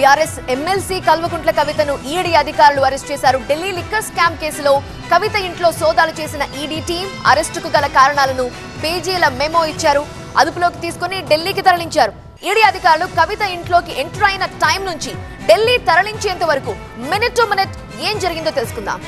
BRS MLC Kalvakuntla కవితను ED అధికారులు arrest చేశారు. ఢిల్లీ లిక్కర్ స్కామ్ కేసులో కవిత ఇంట్లో సోదాలు చేసిన ఈడీ టీం అరెస్టుకు గల కారణాలను పేజీల మెమో ఇచ్చారు. అదుపులోకి తీసుకుని ఢిల్లీకి తరలించారు. ఈడీ అధికారులు కవిత ఇంట్లోకి ఎంటర్ అయిన టైం నుంచి ఢిల్లీ తరలించేంత వరకు మినిట్ టు మినిట్ ఏం జరిగిందో తెలుసుకుందాం.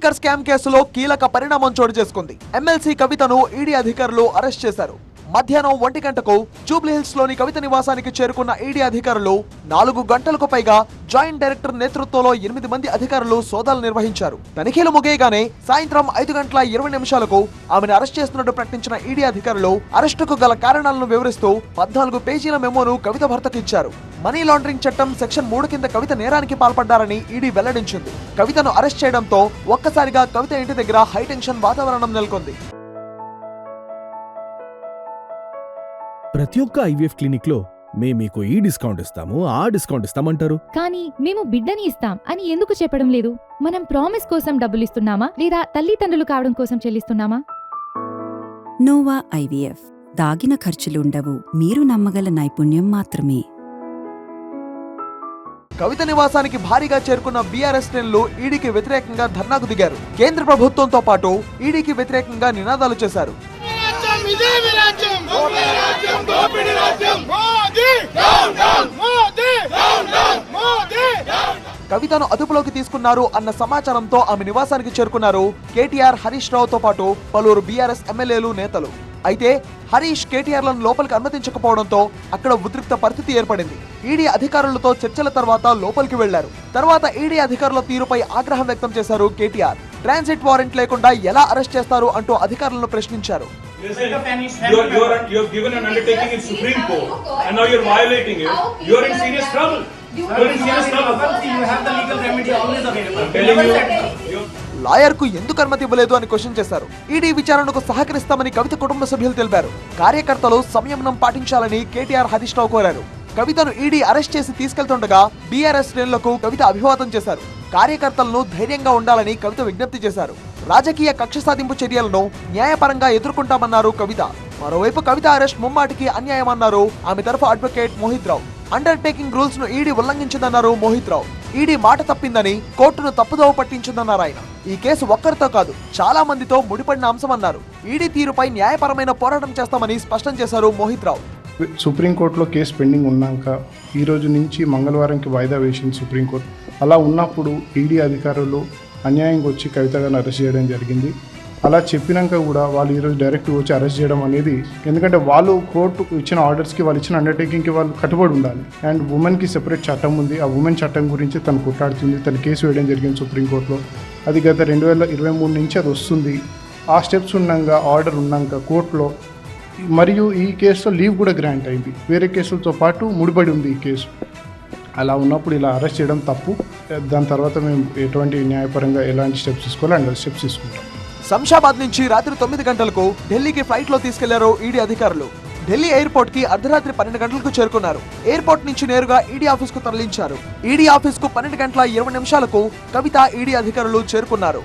స్పీకర్ స్కామ్ కేసులో కీలక పరిణామం చోటు చేసుకుంది. ఎమ్మెల్సీ కవితను ఈడీ అధికారులు అరెస్ట్ చేశారు. మధ్యాహ్నం ఒంటి గంటకు జూబ్లీహిల్స్లోని కవిత నివాసానికి చేరుకున్న ఈడీ అధికారులు నాలుగు గంటలకు పైగా జాయింట్ డైరెక్టర్ నేతృత్వంలో ఎనిమిది మంది అధికారులు సోదాలు నిర్వహించారు. తనిఖీలు ముగియగానే సాయంత్రం ఐదు గంటల ఇరవై నిమిషాలకు ఆమెను అరెస్ట్ చేస్తున్నట్టు ప్రకటించిన ఈడీ అధికారులు అరెస్టుకు గల కారణాలను వివరిస్తూ పద్నాలుగు పేజీల మెమోను కవిత భర్తకు ఇచ్చారు. మనీ లాండరింగ్ చట్టం సెక్షన్ మూడు కింద కవిత నేరానికి పాల్పడ్డారని ఈడీ వెల్లడించింది. కవితను అరెస్ట్ చేయడంతో ఒక్కసారిగా కవిత ఇంటి దగ్గర హైటెన్షన్ వాతావరణం నెలకొంది. ప్రతి ఒక్క ఐవీఎఫ్ క్లినిక్లో మేము మీకు ఈ డిస్కౌంట్ ఇస్తాము ఆ డిస్కౌంట్ ఇస్తామంటారు. కానీ మేము బిడ్డని ఇస్తాం అని ఎందుకు చెప్పడం లేదు? మనం ప్రామిస్ కోసం డబ్బులు ఇస్తున్నామా? లేదా తల్లిదండ్రులు కావడం కోసం చెల్లిస్తున్నామా? Nova IVF. దాగిన ఖర్చులుండవు మీరు నమ్మగల నైపుణ్యం మాత్రమే. కవిత నివాసానికి భారీగా చేరుకున్న బీఆర్ఎస్ శ్రేణులు ఈడీకి వ్యతిరేకంగా ధర్నాకు దిగారు. కేంద్ర ప్రభుత్వంతో పాటు ఈడీకి వ్యతిరేకంగా నినాదాలు చేశారు. కవితను అదుపులోకి తీసుకున్నారు అన్న సమాచారంతో ఆమె నివాసానికి చేరుకున్నారు కేటీఆర్ హరీష్ రావుతో పాటు పలువురు బీఆర్ఎస్ ఎమ్మెల్యేలు నేతలు అయితే హరీష్ కేటీఆర్లను లోపలికి అనుమతించకపోవడంతో అక్కడ ఉద్రిక్త పరిస్థితి ఏర్పడింది ఈడీ అధికారులతో చర్చల తర్వాత లోపలికి వెళ్ళారు తర్వాత ఈడీ అధికారుల తీరుపై ఆగ్రహం వ్యక్తం చేశారు కేటీఆర్ ట్రాన్సిట్ వారెంట్ లేకుండా ఎలా అరెస్ట్ చేస్తారు అంటూ అధికారులను ప్రశ్నించారు Listen, you're, you're, you're given an undertaking in Supreme Court, and now you're violating it. Trouble. You're in serious trouble. లాయర్కు ఎందుకు అనుమతి ఇవ్వలేదు అని క్వశ్చన్ చేశారు. ఈడీ విచారణకు సహకరిస్తామని కవిత కుటుంబ సభ్యులు తెలిపారు. కార్యకర్తలు సంయమనం పాటించాలని కేటీఆర్ హరీష్ రావు కోరారు. కవితను ఈడీ అరెస్ట్ చేసి తీసుకెళ్తుండగా బీఆర్ఎస్ శ్రేణులకు కవిత అభివాదం చేశారు. కార్యకర్తలను ధైర్యంగా ఉండాలని కవిత విజ్ఞప్తి చేశారు. రాజకీయ కక్ష సాధింపు చర్యలను న్యాయపరంగా ఎదుర్కొంటామన్నారు కవిత. మరోవైపు కవిత అరెస్ట్ ముమ్మాటికి అన్యాయమన్నారు ఆమె తరఫు అడ్వకేట్ మోహిత్ రావు. అండర్టేకింగ్ రూల్స్ను ఈడీ ఉల్లంఘించిందన్నారు మోహిత్ రావు ఈడీ మాట తప్పిందని కోర్టును తప్పుదోవ పట్టించిందన్నారు ఆయన. ఈ కేసు ఒక్కరితో కాదు చాలా మందితో ముడిపడిన అంశమన్నారు. ఈడీ తీరుపై న్యాయపరమైన పోరాటం చేస్తామని స్పష్టం చేశారు మోహిత్ రావు సుప్రీంకోర్టులో కేసు పెండింగ్ ఉన్నాక ఈ రోజు నుంచి మంగళవారంకి వాయిదా వేసింది సుప్రీంకోర్టు అలా ఉన్నప్పుడు ఈడీ అధికారులు అన్యాయంగా వచ్చి కవిత గారిని అరెస్ట్ చేయడం జరిగింది. అలా చెప్పినాక కూడా వాళ్ళు ఈరోజు డైరెక్ట్ వచ్చి అరెస్ట్ చేయడం అనేది ఎందుకంటే వాళ్ళు కోర్టు ఇచ్చిన ఆర్డర్స్కి వాళ్ళు ఇచ్చిన అండర్టేకింగ్కి వాళ్ళు కట్టుబడి ఉండాలి. అండ్ ఉమెన్కి సెపరేట్ చట్టం ఉంది. ఆ ఉమెన్ చట్టం గురించి తను కొట్లాడుతుంది. తను కేసు వేయడం జరిగింది సుప్రీంకోర్టులో అది గత రెండు వేల ఇరవై మూడు నుంచి అది వస్తుంది. ఆ స్టెప్స్ ఉన్నాక ఆర్డర్ ఉన్నాక కోర్టులో మరియు ఈ కేసులో లీవ్ కూడా గ్రాంట్ అయింది. వేరే కేసులతో పాటు ముడిపడి ఉంది ఈ కేసు. అలా ఉన్నప్పుడు ఇలా అరెస్ట్ చేయడం తప్పు. దాని తర్వాత మేము ఎటువంటి న్యాయపరంగా ఎలాంటి స్టెప్స్ తీసుకోవాలో అండ్ స్టెప్స్ తీసుకుంటాం. శంషాబాద్ నుంచి రాత్రి తొమ్మిది గంటలకు ఢిల్లీకి ఫ్లైట్లో తీసుకెళ్ళారు ఈడీ అధికారులు. ఢిల్లీ ఎయిర్పోర్ట్కి అర్ధరాత్రి పన్నెండు గంటలకు చేరుకున్నారు. ఎయిర్పోర్ట్ నుంచి నేరుగా ఈడీ ఆఫీస్కు తరలించారు. ఈడీ ఆఫీస్కు పన్నెండు గంటల ఇరవై నిమిషాలకు కవిత ఈడీ అధికారులు చేరుకున్నారు.